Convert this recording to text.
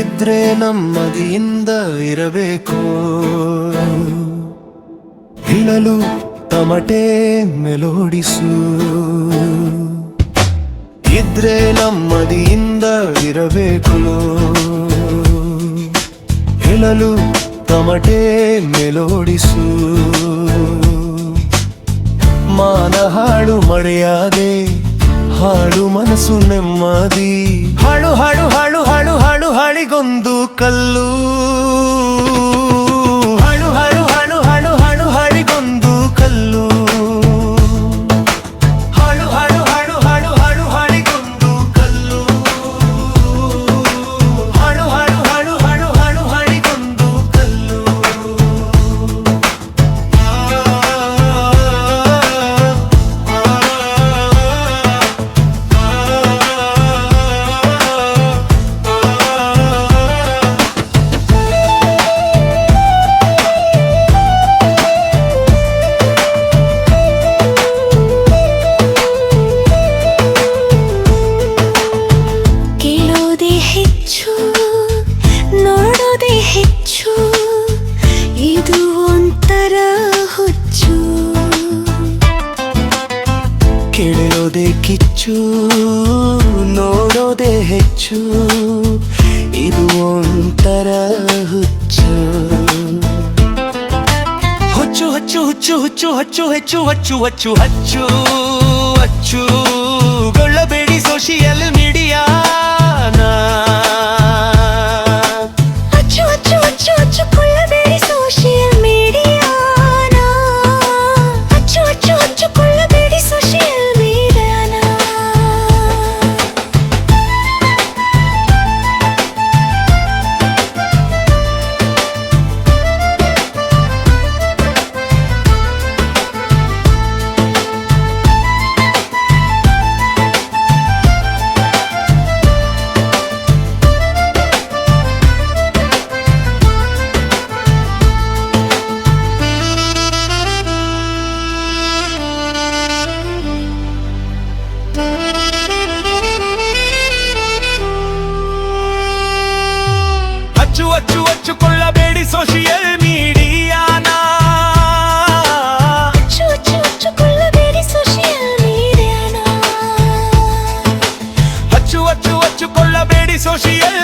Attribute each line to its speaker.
Speaker 1: ಇದ್ರೆ ನಮ್ಮದಿಯಿಂದ ಇರಬೇಕು. ಹೇಳಲು ತಮಟೆ ಮೆಲೋಡಿಸು. ಇದ್ರೆ ನಮ್ಮದಿಯಿಂದ ಇರಬೇಕು. ಹೇಳಲು ತಮಟೆ ಮೆಲೋಡಿಸು. ಮಾನ ಹಾಡು ಮರೆಯಾದೆ ಹಾಳು ಮನಸ್ಸು ನೆಮ್ಮದಿ. ಹಾಳು ಹಾಳು ಹಾಳು ಹಾಳು ಹಾಳು ಹಾಳಿಗೊಂದು ಕಲ್ಲು.
Speaker 2: ಒಂಥರ ಹುಚ್ಚು
Speaker 1: ಕೇಳಿರೋದೇ ಕಿಚ್ಚು ನೋಡೋದೇ ಹೆಚ್ಚು ಇದು ಒಂಥರ ಹುಚ್ಚು ಹುಚ್ಚು ಹುಚ್ಚು ಹುಚ್ಚು ಹುಚ್ಚು ಹುಚ್ಚು ಹೆಚ್ಚು ಹಚ್ಚು ಹಚ್ಚು ಹಚ್ಚು ಹಚ್ಚು ಅಚ್ಚು ಅಚ್ಚು ಹಚ್ಚುಕೊಳ್ಳಬೇಡಿ ಸೋಷಿಯಲ್ ಮೀಡಿಯಾನ
Speaker 2: ಅಚ್ಚು ಅಚ್ಚು ಹಚ್ಚಿಕೊಳ್ಳಬೇಡಿ ಸೋಷಿಯಲ್ ಮೀಡಿಯಾನ
Speaker 1: ಹಚ್ಚು ಹಚ್ಚು ಹಚ್ಚುಕೊಳ್ಳಬೇಡಿ ಸೋಷಿಯಲ್